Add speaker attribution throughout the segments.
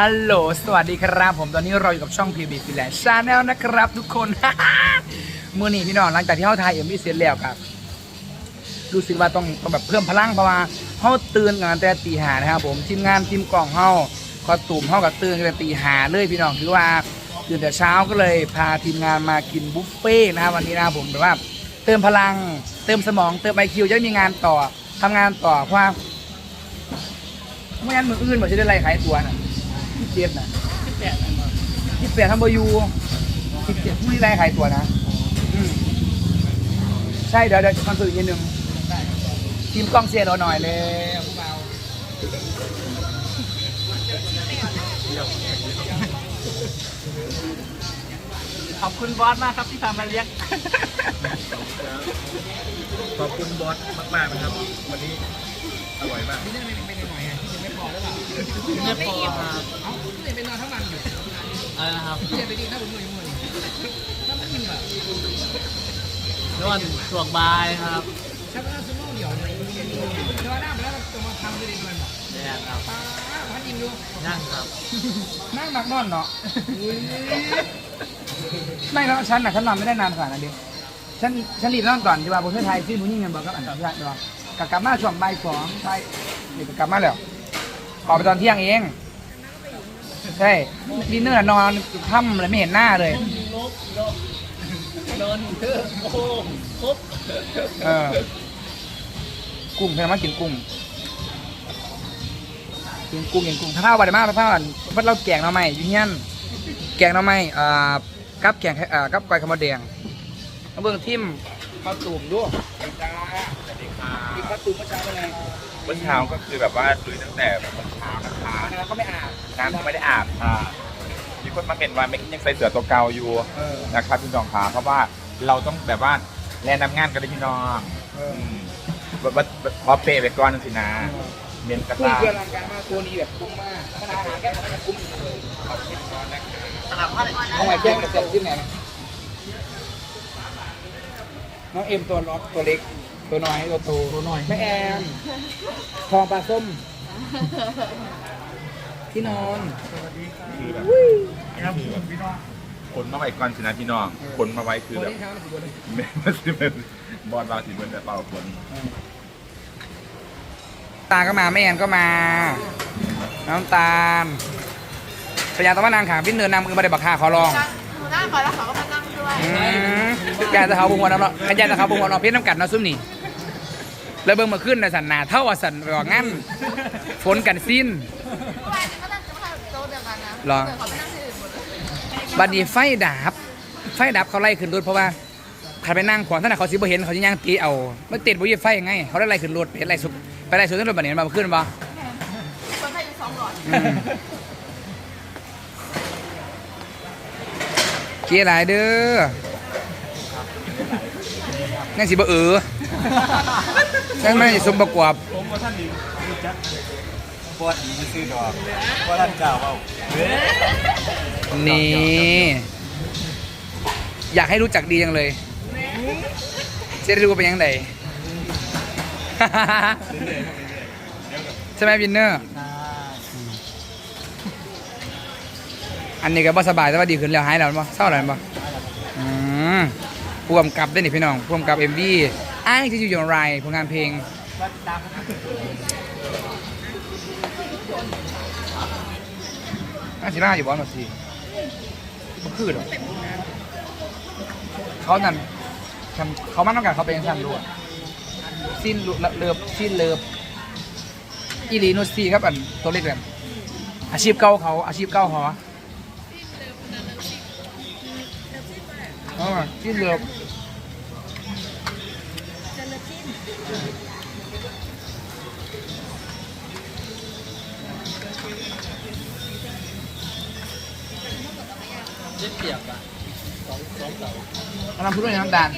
Speaker 1: ฮัลโหล สวัสดีครับ ผมตอนนี้เราอยู่กับช่อง PB f i l a n Channel นะครับ ทุกคน มื่อนี้พี่น้องหลังจากที่เขาถ่ายเอ็มวีเสร็จแล้วครับ รู้สึกว่าต้องต้องแบบเพิ่มพลังเพราะว่าเขาตื่นกันแต่ตีหานะครับผมทีมงานทีมกล่องเขาคอตูมเขากับตื่นกันตีหาเลยพี่น้องคือว่าตื่นแต่เช้าก็เลยพาทีมงานมากินบุฟเฟ่นะครับวันนี้นะผมแบบว่า เติมพลัง เติมสมอง เติมไอคิวจะได้มีงานต่อทำงานต่อเพราะว่าไม่งั้นมืออื่นบอกจะได้ไรขายตัวน่ะ ที่เจ็ดน่ะที่แปดทำบอยูที่เจ็ดไม่ได้ไรขายตัวนะอืมใช่เดี๋ยวเดี๋ยวคอนเสิร์ตอีกทีหนึ่งทีมกล้องเสียเราหน่อยเลยพวกเรา
Speaker 2: ขอบคุณบอสมากครับที่พามาเลี้ยง
Speaker 3: ขอบคุณบอสมากๆนะครับ วันนี้อร่อยมาก
Speaker 1: ไม่ได้ไม่ไม่ได้หน่อยอะไม่พอหรือเปล่า
Speaker 2: ไม่พอครับ
Speaker 1: เอ้าพี่จะไปนอนทั้งวันอยู่
Speaker 2: อะไรนะครับ
Speaker 1: พี่จะไปกินข้าวบุญมวยมวยถ้าไม่กินแบบ
Speaker 2: นวดสวกบายครับ
Speaker 1: ชักว่าสมองเดี่ยวเลยเดี๋ยวหน้าไปแล้วจะมาทำไปเลยด้วยบอก
Speaker 2: เนี่ยครับ
Speaker 1: ป้าพันอิ่มดู
Speaker 2: นั่งครับ
Speaker 1: นั่งหนักนอนเนาะไม่แล้วฉันน่ะฉันนอนไม่ได้นานขนาดนั้นดิฉันฉันรีบนอนก่อนดีกว่าประเทศไทยที่มุ้งยิ่งเงินบอกกับอันที่ว่าดีกว่ากลับมาช่วงบ่ายสองใช่เดี๋ยวกลับมาแล้ว ออกไปตอนเที่ยงเอง ใช่ดินเนอร์นอนค่ำเลยไม่เห็นหน้าเลย
Speaker 2: นอนเถอโอ้ครบ
Speaker 1: เออกุ้งเพิ่นมากินกุ้งกินกุ้งกินกุ้งถ้าเท่าบัดมากถ้าเท่ากันเพิ่นเราแกงน่อไม้อยู่เฮียนแกงน่อไม้อ่ากับแกงอ่ากับก้อยขาวหมดแดงมาเบิ่งทิมข้าวตูมด้วยกินข้าวตูมเมื่อเช้าเป็นไง
Speaker 3: เมื่อเช้าก็คือแบบว่าลุยตั้งแต่เมื่อเช้านะคะ
Speaker 1: แล้วก็ไม่อาบ
Speaker 3: น้ำก็ไม่ได้อาบค่ะมีคนมาเห็นว่าไม่ยังใส่เสื้อตัวเก่าอยู่
Speaker 1: เออ
Speaker 3: นะครับพี่น้องขาเพราะว่าเราต้องแบบว่าแลนำงานกันเลยพี่น้อง
Speaker 1: เออ
Speaker 3: มแบบว่าพอเปย์ไปก่อนนึงสินะเมียนกระ
Speaker 1: กุ้ง
Speaker 3: ตา
Speaker 1: คืออลังการมากตัวนี้แบบคุ้มมากขนาดอาหารแค่ของมันคุ้มเลย
Speaker 2: สลับผ้าเลย
Speaker 1: เอาไว้แจ้งแต่เสร็จที่ไหนนะน้องเอ็มตัวล็อกตัวเล็ก ตัวน้อยตัวโตตัวน้อยแม่แอมทองปลาส้ม ที่นอน
Speaker 3: คือแบบคือแบบพี่น้องขนมาไว้ก่อนสินะพี่น้องขนมาไว้คือแบบไม่ไม่ใช่เป็นบอลเราสิเป็นแต่เป่าคน
Speaker 1: ตาก็มาแม่แอนก็มา น้ำตาลพยาต้องมานางขางพี่เนินนำมือมาได้บักคาขอลอง
Speaker 4: หนูนั่งก่อนแล้วเขาก็มานั่งด้วย
Speaker 1: อืมยายจะเขาบุงวันเนาะขยายจะเขาบุงวันเนาะเพี้ยนน้ำกัดเนาะซุ่มนี่ แล้วเบิ่งมาขึ้นในะสันหนาเท่าว่าสันไปว่างั้นฝนกันสิ้น
Speaker 4: เมื่อวานนี้ก็นั่งจะมาโต๊ะเดียวกันนะ
Speaker 1: หรอ
Speaker 4: แต่เขาไปนั่งที่อื่นหมดเลย
Speaker 1: บัดนี้ไฟดับ ไฟดับเขาไล่ขึ้นรถเพราะว่าใครไปนั่งขวางท่านนะเขาสิบ่เห็นเขาจะย่างตีเอาไม่ติดบ่ยีไฟยังไง เขาได้ไล่ขึ้นรถไปไล่สุดไปไล่สุดที่รถบัดนี้มาขึ้นบ่
Speaker 4: คนไทยอยู่สองหลอด
Speaker 1: อืมเกียร์หลายเด้อนั่นสิบ่เออ นั่นไม่สมประกอบ
Speaker 3: ผมว่าท่านดีจักปวดดีซื้อดอกว่าท่านเจ้าเปล่า
Speaker 1: นี่อยากให้รู้จักดีจังเลยจะได้รู้ว่าเป็นยังไงใช่ไหมวินเนอร์อันนี้ก็บ่สบายแต่ว่าดีขึ้นแล้วหายแล้วมั้เศร้าแล้วมั้อืมผู้กำกับได้นี่พี่น้องผู้กำกับเอ็มวี อ้ายที่อยู่อย่างไรผลงานเพลงน่าสิน่าอยู่บ้านหน่อยสิมันคือหรอเขานั่นทำเขามันต้องการเขาเป็นสั้นรู้อะสิ้นเลิฟสิ้นเลิฟอีลีนุชซีครับอันตัวเล็กแบบอาชีพเก่าเขาอาชีพเก่าสิ้นเล็บ ขาอะอ๋อที่เหลือน้ำพุด้วยน้ำตาล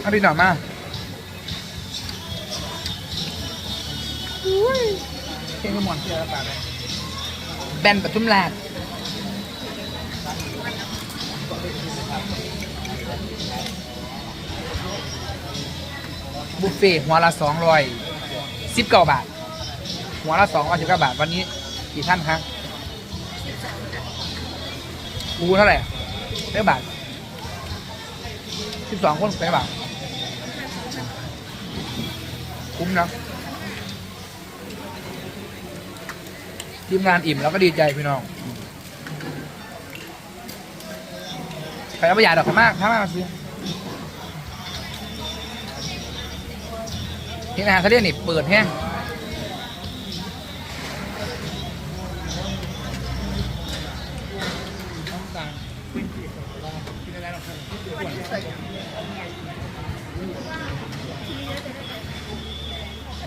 Speaker 1: เอาพี่หน่อยมาเพลงขมวนเสียแล้วปากเลยแบนปทุมราช บุฟเฟ่หัวละสองร้อยสิบเก้าบาท หัวละสองร้อยสิบเก้าบาท วันนี้กี่ท่านครับอูเท่าไหร่เท่าบาทสิบสองคนเท่าบาท คุ้มนะทีมงานอิ่มแล้วก็ดีใจพี่น้อง ใครเอาไปอยากดอกมากถ้ามากมาซื้อ ที่อาหาเรทะเลนี่เปิดแห้ง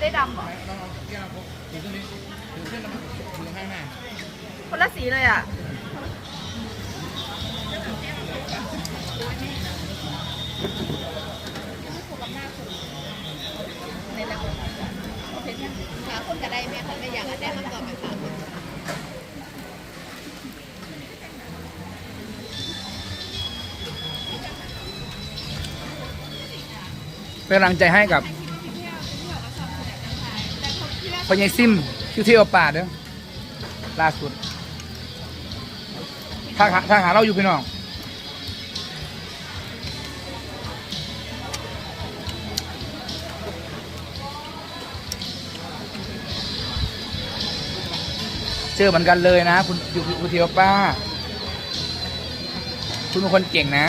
Speaker 4: ได้ดำเหรอคนละสีเลยอะ หาคนกระไดแม่คนไม่อยากได้มันก่อนไหมคะ
Speaker 1: เป็นกำลังใจให้กับพญายซิมคิวเที่ยวป่าเด้อล่าสุดถ้าถ้าหาเราอยู่พี่น้อง เจอเหมือนกันเลยนะ คุณอยู่คุณเทียวป้า คุณเป็นคนเก่งนะ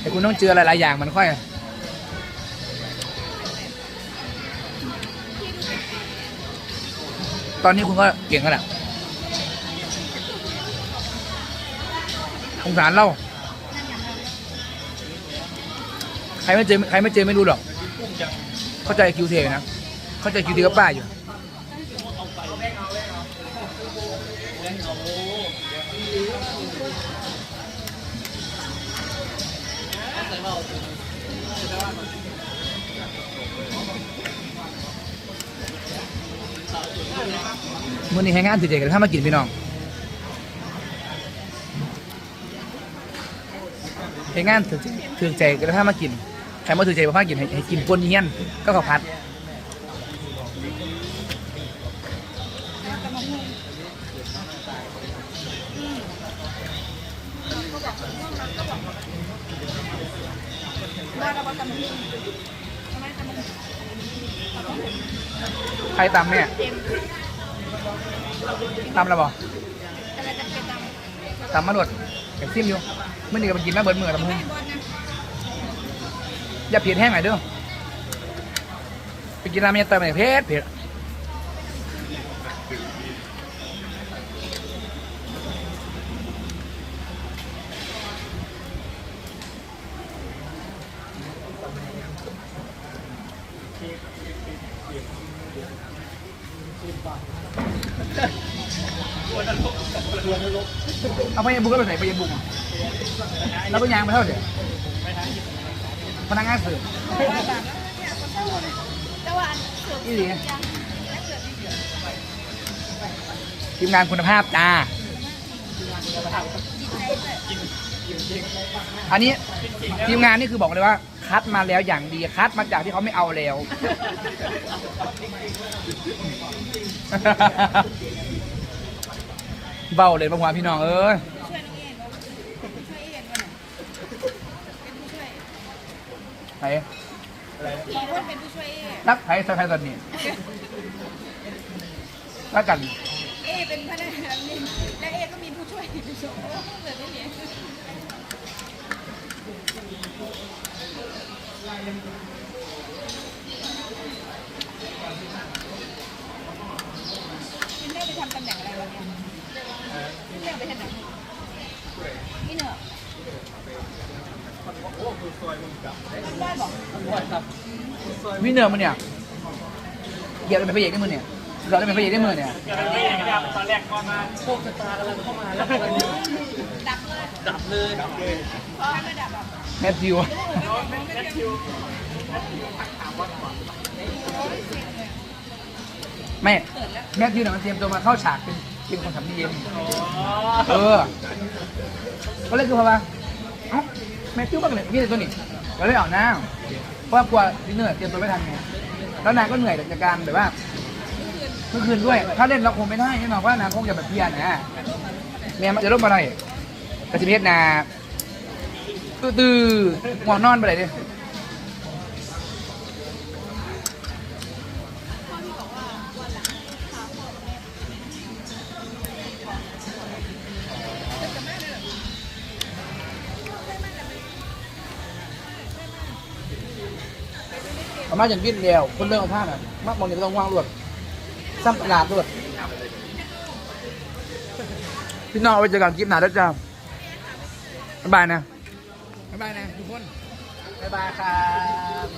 Speaker 1: แต่คุณต้องเจอหลายๆอย่างมันค่อยตอนนี้คุณก็เก่งแล้วแหละสงสารเรา ใครไม่เจอใครไม่เจอไม่รู้หรอก เข้าใจคิวเทนะ เข้าใจคิวเทกับป้าอยู่ มื่อนี้ให้งานถือใจกันถ้ามากินพี่น้องให้งานถือถือใจกันถ้ามากินใครมาถือใจมาพากินให้ให้กินปนเงี้ยนก็ข้าวผัด ใครตำเนี่ยตำแล้วบ
Speaker 4: อะไรจะเป็นดำ
Speaker 1: ตำมาหลดแกซิมอยู่เมื่อนี้ก็ไปกินแม่เบิร์ดมือตำหุ้งอย่าเผ็ดแห้งหน่อยเด้อไปกินรามยาเติมหน่อยเผ็ดเผ็ด เอาไปยังบุกก็ไปใส่ไปยังบุกแล้วก็ยางไปเท่าเดี๋ยวพนักงานเสิร์ฟ
Speaker 4: แต่ว่าอันเสือ
Speaker 1: อีหลีทีมงานคุณภาพจ้าอันนี้ทีมงานนี่คือบอกเลยว่า คัดมาแล้วอย่างดีคัดมาจากที่เขาไม่เอาแล้ว เบาเลยบางวันพี่น้องเอ้ย
Speaker 4: ช่วยน้องเอ็นช่วยเอ็นก่อนเป็นผู้ช่วย
Speaker 1: ไหน
Speaker 4: ขอคนเป็นผู้ช่วยเอ็น
Speaker 1: นักไทยสไทยตอนนี้แล้วกัน
Speaker 4: เอเป็นพนักงานนี่และเอก็มีผู้ช่วยผู้ช่วยโอ้เหลือไม่เหลือพี่เน่ไปทำตำแหน่งอะไรวะเนี่ยพี่เน่ไปทำตำแหน่งพี่เน่ได้บอก
Speaker 1: วินเนอร์มันเนี่ยเหยียบเป็นพระเอกได้มือเนี่ยเราได้เป็นพระเอกได้มือเนี่ย
Speaker 2: ตอนแรกก่อนมาพวกสตาร์กำลังเข้ามาแล้ว
Speaker 4: ดับเลย
Speaker 2: ดับเลยดับเลย
Speaker 4: พอให้มันดับแบบ
Speaker 1: แมทธิว
Speaker 2: แมทธิว
Speaker 1: ไม่แมทธิวเนี่ยมันเตรียมตัวมาเข้าฉากเป็นเป็นคนทำดีเย็น
Speaker 2: อ๋อ
Speaker 1: เออก็เลยคือเพราะว่าเอ้าแมทธิวบ้างเลยพี่ตัวนี้ก็เลยเอาหน้า ราะว่ากลัวดินเนอร์เตรียมตัวไม่ทันไงแล้วนางก็เหนื่อยจากการแบบว่าเมื่อคืนด้วย ถ้าเล่นเราคงไม่ได้แน่นอนเพราะว่านางคงจะแบบเพลียนนะแม่มันจะร่มอะไรกระสิบเพชรนาตื้อๆหมอนนอนไปเลยดิ ประมาณอย่างวิ่งเดียวคนเรื่องเอาผ้าน่ะมากมองเนี่ยไม่ต้องว่างรวดซ้ำตลาดรวดพี่น้องเอาไปเจอกันคลิปหนาแล้วจ้าบ๊ายบายนะบ๊ายบายนะทุกคนบ๊ายบายครับ